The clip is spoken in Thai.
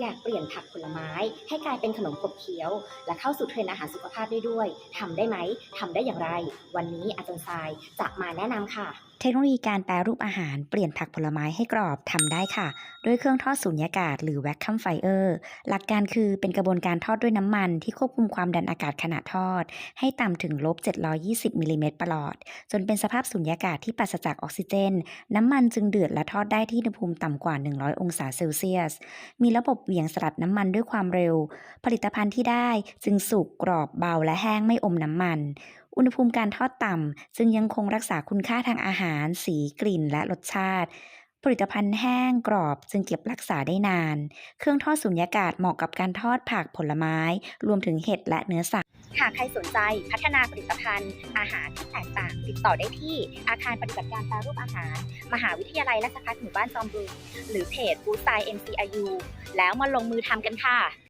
อยากเปลี่ยนผักผลไม้ ให้กลายเป็นขนมขบเคี้ยว และเข้าสู่เทรนด์อาหารสุขภาพได้ด้วยทำได้ไหมทำได้อย่างไร วันนี้อาจารย์ทรายจะมาแนะนำค่ะ เทคโนโลยีการแปรรูปอาหารเปลี่ยนผักผลไม้ให้กรอบทำได้ค่ะ ด้วยเครื่องทอดสูญญากาศหรือ vacuum fire หลักการคือเป็นกระบวนการทอดด้วยน้ำมัน ที่ควบคุมความดันอากาศขณะทอด ให้ต่ำถึงลบ 720มิลลิเมตรประหลอด จนเป็นสภาพสูญญากาศที่ปราศจากออกซิเจน น้ำมันจึงเดือดและทอดได้ที่อุณหภูมิต่ำกว่า 100 องศาเซลเซียส มีระบบเหวี่ยงสลัดน้ำมันด้วยความเร็ว ผลิตภัณฑ์ที่ได้จึงสุกกรอบเบาและแห้งไม่อมน้ำมัน อุณหภูมิการทอดต่ำจึงยังคงรักษาคุณค่าทางอาหาร สีกลิ่นและรสชาติ ผลิตภัณฑ์แห้งกรอบจึงเก็บรักษาได้นาน เครื่องทอดสุญญากาศเหมาะกับการทอดผักผลไม้ รวมถึงเห็ดและเนื้อสัตว์หากใครสนใจพัฒนาผลิตภัณฑ์ อาหารที่แตกต่าง ติดต่อได้ที่อาคารปฏิบัติการแปรรูปอาหาร มหาวิทยาลัยราชภัฏหมู่บ้านจอมบึงหรือเพจฟู้ดไซ MCIU แล้วมาลงมือทำกันค่ะ